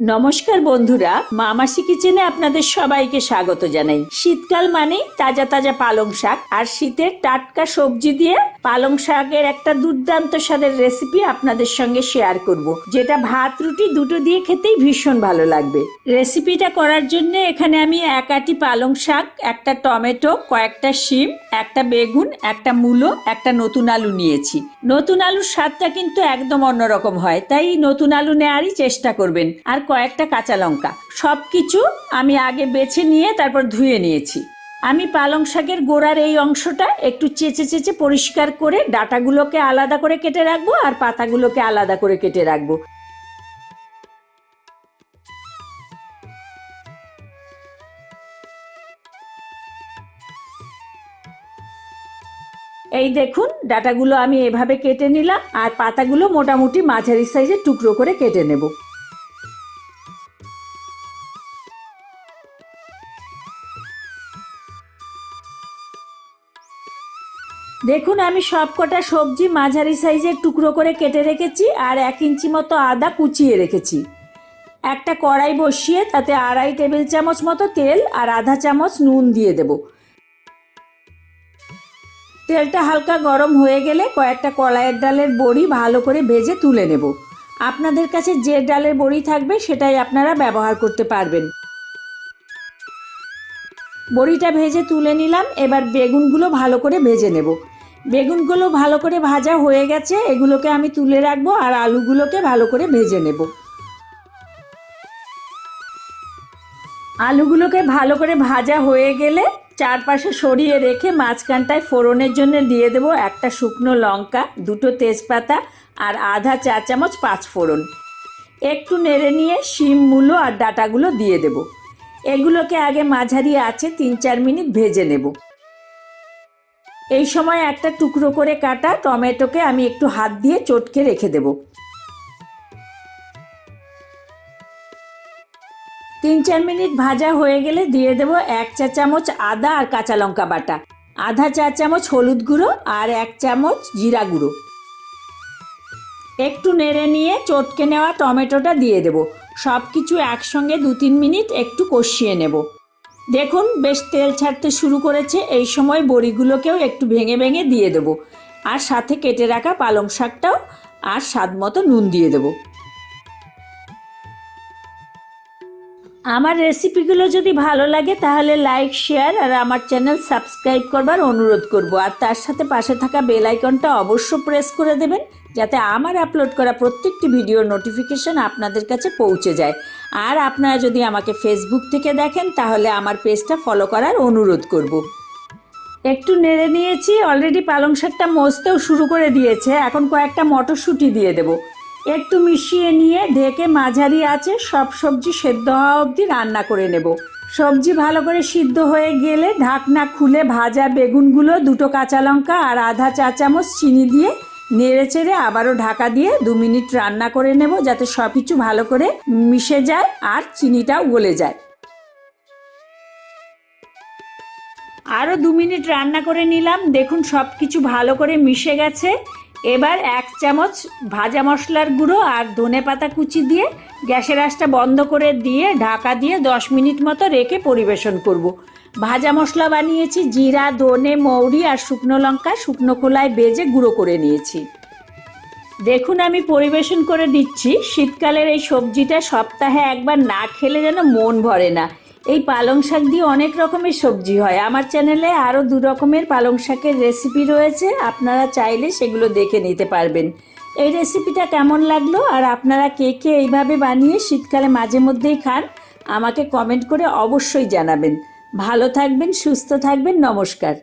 নমস্কার বন্ধুরা মামাসি কিচেনে আপনাদের সবাইকে স্বাগত জানাই। শীতকাল মানেই তাজা তাজা পালং শাক, আর শীতের টাটকা সবজি দিয়ে পালং শাকের একটা দুর্দান্ত স্বাদের রেসিপি আপনাদের সঙ্গে শেয়ার করব, যেটা ভাত, রুটি দুটো দিয়ে খেতেই ভীষণ ভালো লাগবে। রেসিপিটা করার জন্য এখানে আমি এক আটি পালং শাক, একটা টমেটো, কয়েকটা শিম, একটা বেগুন, একটা মূলো, একটা নতুন আলু নিয়েছি। নতুন আলুর স্বাদটা কিন্তু একদম অন্যরকম হয়, তাই নতুন আলু নেওয়ারই চেষ্টা করবেন। আর কয়েকটা কাঁচা লঙ্কা। সব কিছু আমি আগে বেছে নিয়ে তারপর ধুয়ে নিয়েছি। আমি পালং শাকের গোড়ার এই অংশটা একটু চেঁচে চেঁচে পরিষ্কার করে ডাটাগুলোকে আলাদা করে কেটে রাখব আর পাতাগুলোকে আলাদা করে কেটে রাখব। এই দেখুন, ডাটাগুলো আমি এভাবে কেটে নিলাম আর পাতাগুলো মোটামুটি মাঝারি সাইজের টুকরো করে কেটে নেব। দেখুন, আমি সব কটা সবজি মাঝারি সাইজের টুকরো করে কেটে রেখেছি আর এক ইঞ্চি মতো আদা কুচিয়ে রেখেছি। একটা কড়াই বসিয়ে তাতে আড়াই টেবিল চামচ মতো তেল আর আধা চামচ নুন দিয়ে দেবো। তেলটা হালকা গরম হয়ে গেলে কয়েকটা কলাইয়ের ডালের বড়ি ভালো করে ভেজে তুলে নেব। আপনাদের কাছে যে ডালের বড়ি থাকবে সেটাই আপনারা ব্যবহার করতে পারবেন। বড়িটা ভেজে তুলে নিলাম। এবার বেগুনগুলো ভালো করে ভেজে নেব। বেগুনগুলো ভালো করে ভাজা হয়ে গেছে। এগুলোকে আমি তুলে রাখব আর আলুগুলোকে ভালো করে ভেজে নেব। আলুগুলোকে ভালো করে ভাজা হয়ে গেলে চারপাশে সরিয়ে রেখে মাঝখানটায় ফোড়নের জন্য দিয়ে দেবো একটা শুকনো লঙ্কা, দুটো তেজপাতা আর আধা চা চামচ পাঁচ ফোড়ন একটু নেড়ে নিয়ে শিম, মূলো আর ডাটাগুলো দিয়ে দেব। এগুলোকে আগে মাঝারি আছে তিন চার মিনিট ভেজে নেব। এই সময় একটা টুকরো করে কাটা টমেটোকে আমি একটু হাত দিয়ে চটকে রেখে দেবো। তিন চার মিনিট ভাজা হয়ে গেলে দিয়ে দেবো এক চা চামচ আদা আর কাঁচা লঙ্কা বাটা, আধা চা চামচ হলুদ গুঁড়ো আর এক চামচ জিরা গুঁড়ো। একটু নেড়ে নিয়ে চটকে নেওয়া টমেটোটা দিয়ে দেবো। সব কিছু একসঙ্গে দু তিন মিনিট একটু কষিয়ে নেব। দেখুন, বেশ তেল ছাড়তে শুরু করেছে। এই সময় বড়িগুলোকেও একটু ভেঙে ভেঙে দিয়ে দেবো। আর সাথে কেটে রাখা পালং শাকটাও আর স্বাদ মতো নুন দিয়ে দেবো। আমার রেসিপিগুলো যদি ভালো লাগে, তাহলে লাইক, শেয়ার আর আমার চ্যানেল সাবস্ক্রাইব করবার অনুরোধ করব। আর তার সাথে পাশে থাকা বেল আইকনটা অবশ্য প্রেস করে দেবেন। যাতে আমার আপলোড করা প্রত্যেকটি ভিডিওর নোটিফিকেশন আপনাদের কাছে পৌঁছে যায়। আর আপনারা যদি আমাকে ফেসবুক থেকে দেখেন, তাহলে আমার পেজটা ফলো করার অনুরোধ করব। একটু নেড়ে নিয়েছি অলরেডি পালং শাকটা মজতেও শুরু করে দিয়েছে। এখন কয়েকটা মটরশুঁটি দিয়ে দেবো। একটু মিশিয়ে নিয়ে ঢেকে মাঝারি আছে সব সবজি সেদ্ধ হওয়া অবধি রান্না করে নেব। সবজি ভালো করে সিদ্ধ হয়ে গেলে ঢাকনা খুলে ভাজা বেগুনগুলো, দুটো কাঁচা লঙ্কা আর আধা চা চামচ চিনি দিয়ে নেড়ে চেড়ে আবারও ঢাকা দিয়ে দু মিনিট রান্না করে নেব যাতে সব কিছু ভালো করে মিশে যায় আর চিনিটাও গলে যায়। আরও দু মিনিট রান্না করে নিলাম। দেখুন সব কিছু ভালো করে মিশে গেছে। এবার এক চামচ ভাজা মশলার গুঁড়ো আর ধনে পাতা কুচি দিয়ে গ্যাসের আঁচটা বন্ধ করে দিয়ে ঢাকা দিয়ে দশ মিনিট মতো রেখে পরিবেশন করব। ভাজা মশলা বানিয়েছি, জিরা, ধনে, মৌরি আর শুকনো লঙ্কা, শুকনো খোলায় বেজে গুঁড়ো করে নিয়েছি। দেখুন আমি পরিবেশন করে দিচ্ছি। শীতকালের এই সবজিটা সপ্তাহে একবার না খেলে যেন মন ভরে না। এই পালং শাক দিয়ে অনেক রকমের সবজি হয়। আমার চ্যানেলে আরও দু রকমের পালং শাকের রেসিপি রয়েছে। আপনারা চাইলে সেগুলো দেখে নিতে পারবেন। এই রেসিপিটা কেমন লাগল আর আপনারা কে কে এইভাবে বানিয়ে শীতকালে মাঝে মধ্যেই খান, আমাকে কমেন্ট করে অবশ্যই জানাবেন। ভালো থাকবেন, সুস্থ থাকবেন, নমস্কার।